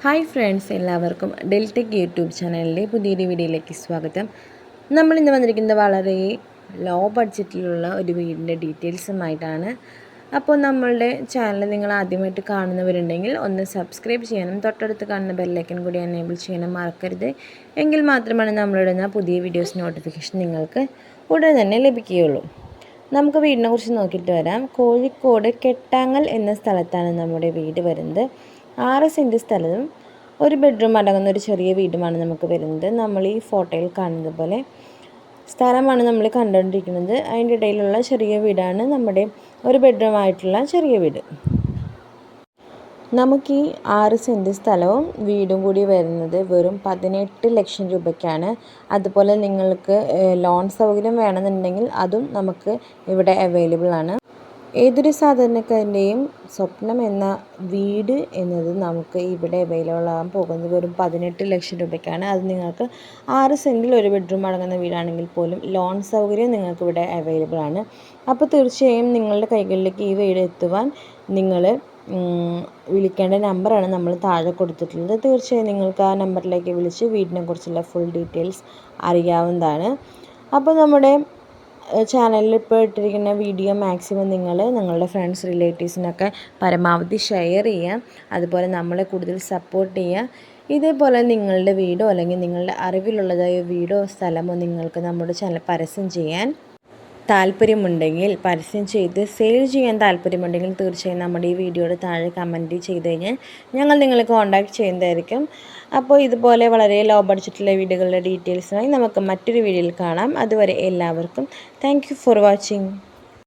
Hi friends എല്ലാവർക്കും Deltech YouTube ചാനലിലെ പുതിയൊരു വീഡിയോയിലേക്ക് സ്വാഗതം. നമ്മൾ ഇന്ന് വന്നിരിക്കുന്നത് വളരെ ലോ ബഡ്ജറ്റിലുള്ള ഒരു വീടിന്റെ ഡീറ്റെയിൽസുമായിട്ടാണ്. അപ്പോൾ നമ്മളുടെ ചാനൽ നിങ്ങൾ ആദ്യമായിട്ട് കാണുന്നവരുണ്ടെങ്കിൽ ഒന്ന് സബ്സ്ക്രൈബ് ചെയ്യണം തൊട്ടടുത്ത് കാണുന്ന ബെല്ലൈക്കൻ കൂടി എനേബിൾ ചെയ്യണം മറക്കരുത്. എങ്കിൽ മാത്രമാണ് നമ്മളിടുന്ന പുതിയ വീഡിയോസ് നോട്ടിഫിക്കേഷൻ നിങ്ങൾക്ക് ഉടൻ തന്നെ ലഭിക്കുകയുള്ളൂ. നമുക്ക് വീടിനെ കുറിച്ച് നോക്കിയിട്ട് വരാം. കോഴിക്കോട് കെട്ടാങ്ങൽ എന്ന സ്ഥലത്താണ് നമ്മുടെ വീട് വരുന്നത്. ആറ് സെന്റ് സ്ഥലവും ഒരു ബെഡ്റൂം അടങ്ങുന്ന ഒരു ചെറിയ വീടുമാണ് നമുക്ക് വരുന്നത്. നമ്മൾ ഈ ഫോട്ടോയിൽ കാണുന്നത് പോലെ സ്ഥലമാണ് നമ്മൾ കണ്ടുകൊണ്ടിരിക്കുന്നത്. അതിന്റെ ഇടയിലുള്ള ചെറിയ വീടാണ് നമ്മുടെ ഒരു ബെഡ്റൂം ആയിട്ടുള്ള ചെറിയ വീട്. നമുക്ക് ഈ ആറ് സെന്റ് സ്ഥലവും വീടും കൂടി വരുന്നത് വെറും പതിനെട്ട് ലക്ഷം രൂപയ്ക്കാണ്. അതുപോലെ നിങ്ങൾക്ക് ലോൺ സൗകര്യം വേണമെന്നുണ്ടെങ്കിൽ അതും നമുക്ക് ഇവിടെ അവൈലബിൾ ആണ്. ഏതൊരു സാധാരണക്കാരന്റെയും സ്വപ്നം എന്ന വീട് എന്നത് നമുക്ക് ഇവിടെ അവൈലബിൾ ആകാൻ പോകുന്നത് വെറും പതിനെട്ട് ലക്ഷം രൂപയ്ക്കാണ്. അത് നിങ്ങൾക്ക് ആറ് സെന്റിൽ ഒരു ബെഡ്റൂം അടങ്ങുന്ന വീടാണെങ്കിൽ പോലും ലോൺ സൗകര്യം നിങ്ങൾക്ക് ഇവിടെ അവൈലബിൾ ആണ്. അപ്പോൾ തീർച്ചയായും നിങ്ങളുടെ കൈകളിലേക്ക് ഈ വീട് എത്തുവാൻ നിങ്ങൾ വിളിക്കേണ്ട നമ്പറാണ് നമ്മൾ താഴെ കൊടുത്തിട്ടുള്ളത്. തീർച്ചയായും നിങ്ങൾക്ക് ആ നമ്പറിലേക്ക് വിളിച്ച് വീടിനെക്കുറിച്ചുള്ള ഫുൾ ഡീറ്റെയിൽസ് അറിയാവുന്നതാണ്. അപ്പോൾ നമ്മുടെ ചാനലിൽ ഇപ്പോൾ ഇട്ടിരിക്കുന്ന വീഡിയോ മാക്സിമം നിങ്ങൾ നിങ്ങളുടെ ഫ്രണ്ട്സ് റിലേറ്റീവ്സിനൊക്കെ പരമാവധി ഷെയർ ചെയ്യുക. അതുപോലെ നമ്മളെ കൂടുതൽ സപ്പോർട്ട് ചെയ്യുക. ഇതേപോലെ നിങ്ങളുടെ വീടോ അല്ലെങ്കിൽ നിങ്ങളുടെ അറിവിലുള്ളതായ വീടോ സ്ഥലമോ നിങ്ങൾക്ക് നമ്മുടെ ചാനൽ പരസ്യം ചെയ്യാൻ താല്പര്യമുണ്ടെങ്കിൽ പരസ്യം ചെയ്ത് സെയിൽ ചെയ്യാൻ താല്പര്യമുണ്ടെങ്കിൽ തീർച്ചയായും നമ്മുടെ ഈ വീഡിയോയുടെ താഴെ കമന്റ് ചെയ്ത് കഴിഞ്ഞാൽ ഞങ്ങൾ നിങ്ങളെ കോൺടാക്ട് ചെയ്യുന്നതായിരിക്കും. അപ്പോൾ ഇതുപോലെ വളരെ ലോ ബഡ്ജറ്റിലെ വീഡിയോകളുടെ ഡീറ്റെയിൽസുമായി നമുക്ക് മറ്റൊരു വീഡിയോയിൽ കാണാം. അതുവരെ എല്ലാവർക്കും താങ്ക് ഫോർ വാച്ചിങ്